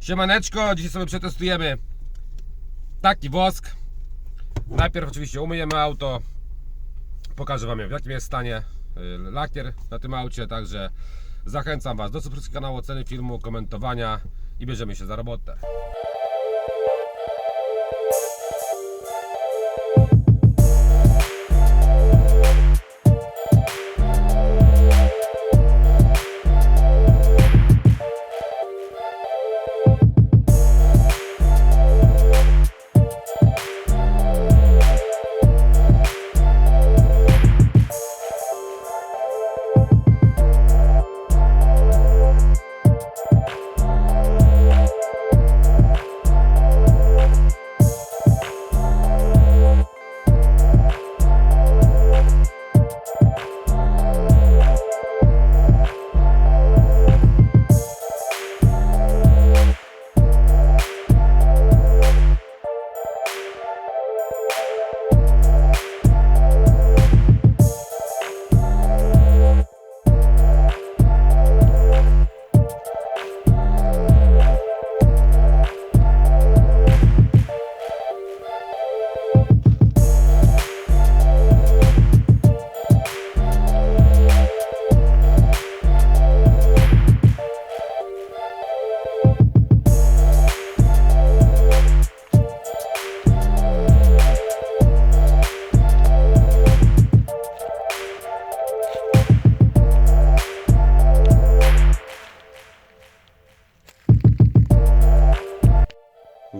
Siemaneczko, dzisiaj sobie przetestujemy taki wosk. Najpierw oczywiście umyjemy auto. Pokażę Wam w jakim jest stanie y, lakier na tym aucie, także zachęcam Was do subskrypcji kanału, oceny filmu, komentowania i bierzemy się za robotę.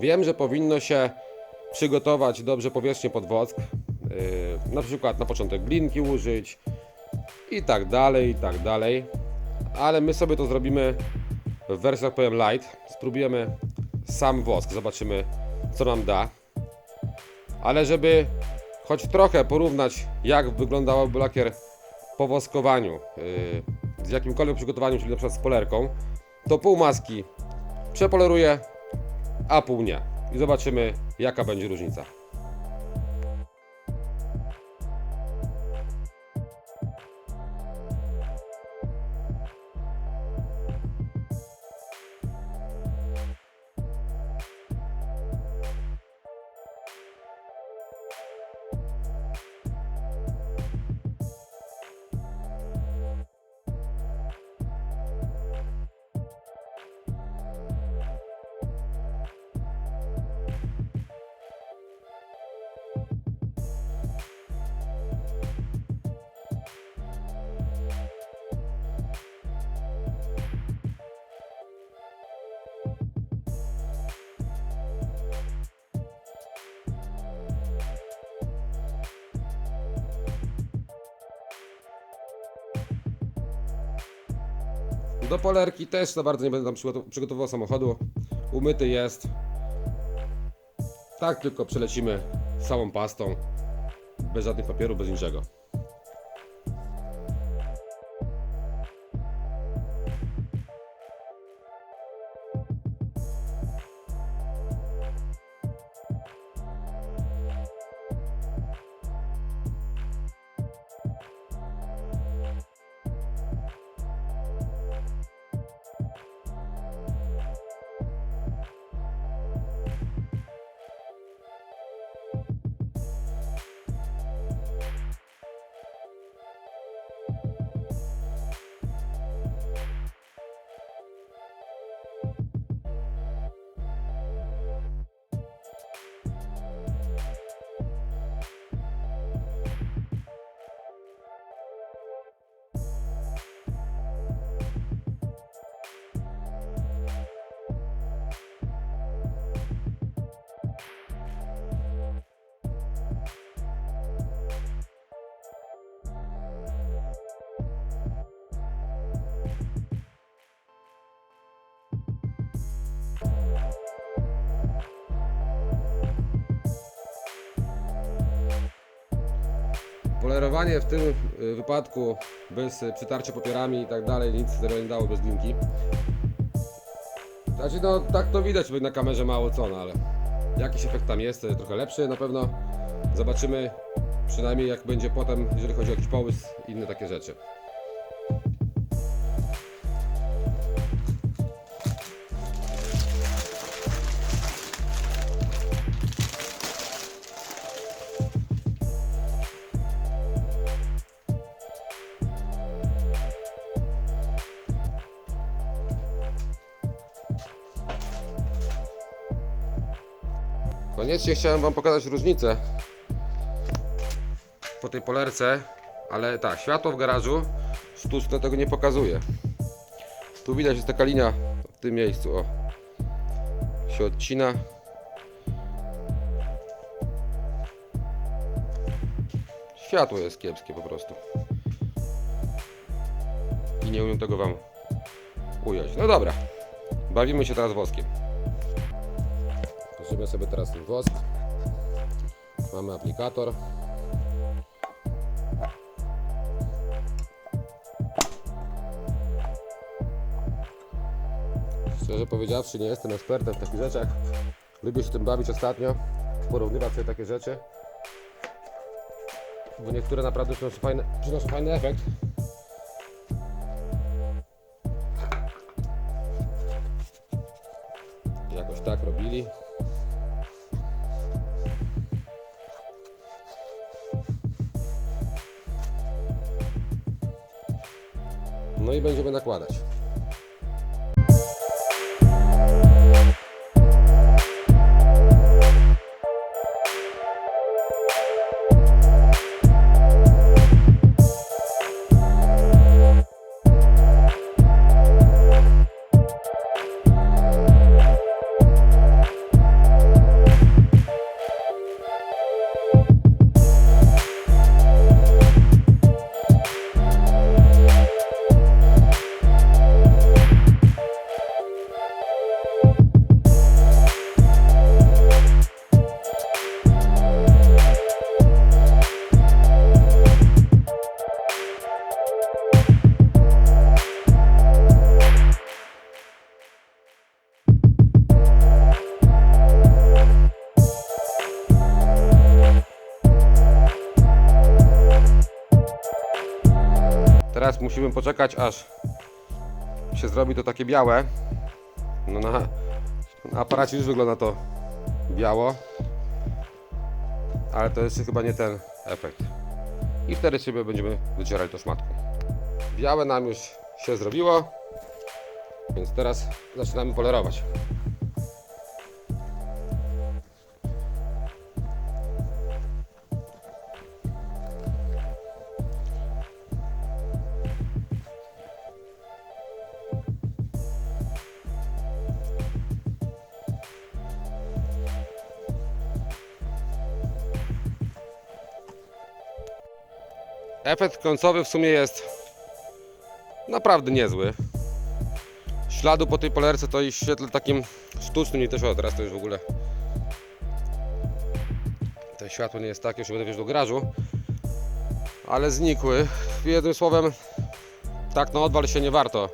Wiem, że powinno się przygotować dobrze powierzchnię pod wosk. Yy, na przykład na początek glinki użyć i tak dalej, i tak dalej. Ale my sobie to zrobimy w wersjach powiem light. Spróbujemy sam wosk, zobaczymy co nam da. Ale żeby choć trochę porównać jak wyglądałoby lakier po woskowaniu yy, z jakimkolwiek przygotowaniem, czyli na przykład z polerką, to pół maski przepoleruję, a pół nie. I zobaczymy, jaka będzie różnica. Do polerki też za bardzo nie będę tam przygotow- przygotowywał samochodu. Umyty jest. Tak tylko przelecimy całą pastą. Bez żadnych papierów, bez niczego. Polerowanie w tym y, wypadku bez y, przytarcia papierami i tak dalej, nic nie dało bez linki. Znaczy no tak to widać na kamerze mało co, no ale jakiś efekt tam jest, y, trochę lepszy na pewno. Zobaczymy przynajmniej jak będzie potem, jeżeli chodzi o jakiś połys i inne takie rzeczy. Koniecznie chciałem Wam pokazać różnicę po tej polerce, ale tak, światło w garażu sztuczne tego nie pokazuje. Tu widać jest taka linia w tym miejscu, o, się odcina. Światło jest kiepskie po prostu. I nie umiem tego Wam ująć. No dobra, bawimy się teraz woskiem. Weźmiemy sobie teraz ten wosk. Mamy aplikator. Szczerze powiedziawszy, nie jestem ekspertem w takich rzeczach. Lubię się tym bawić ostatnio, porównywać sobie takie rzeczy. Bo niektóre naprawdę przynoszą fajny, przynoszą fajny efekt. Jakoś tak robili. No i będziemy nakładać. Musimy poczekać aż się zrobi to takie białe. No na, na aparacie już wygląda to biało. Ale to jeszcze chyba nie ten efekt. I wtedy sobie będziemy wycierali to szmatką. Białe nam już się zrobiło. Więc teraz zaczynamy polerować. Efekt końcowy w sumie jest naprawdę niezły. Śladu po tej polerce to i w świetle takim sztucznym nie też o teraz to już w ogóle to światło nie jest takie, już będę wjeżdżał do garażu ale znikły. Jednym słowem tak na odwal się nie warto.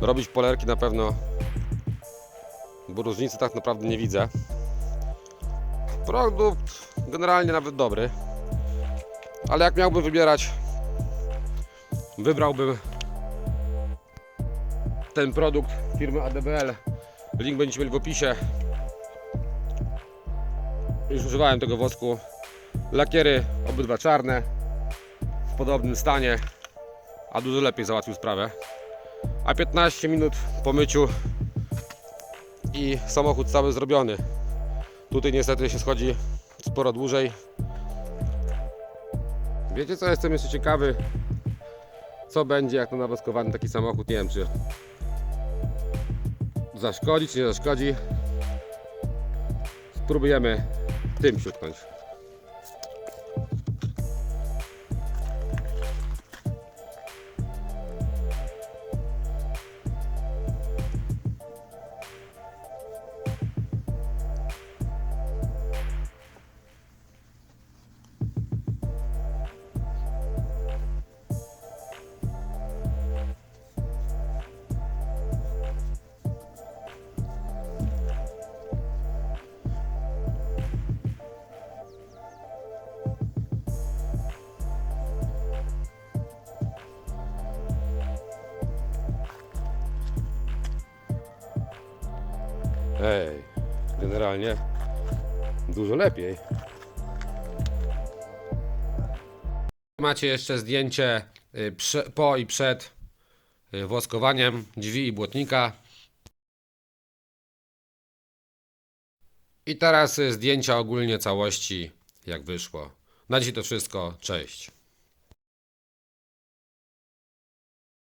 Robić polerki na pewno bo różnicy tak naprawdę nie widzę. Produkt generalnie nawet dobry ale jak miałbym wybierać wybrałbym ten produkt firmy ADBL. Link będziecie mieli w opisie. Już używałem tego wosku. Lakiery obydwa czarne w podobnym stanie, a dużo lepiej załatwił sprawę. A 15 minut po myciu i samochód cały zrobiony. Tutaj niestety się schodzi sporo dłużej. Wiecie co, jestem jeszcze ciekawy co będzie jak to nawoskowany taki samochód, nie wiem czy zaszkodzi, czy nie zaszkodzi. Spróbujemy tym siuknąć. Ej, generalnie dużo lepiej. Macie jeszcze zdjęcie y, po i przed y, woskowaniem drzwi i błotnika. I teraz y, zdjęcia ogólnie całości, jak wyszło. Na dzisiaj to wszystko. Cześć.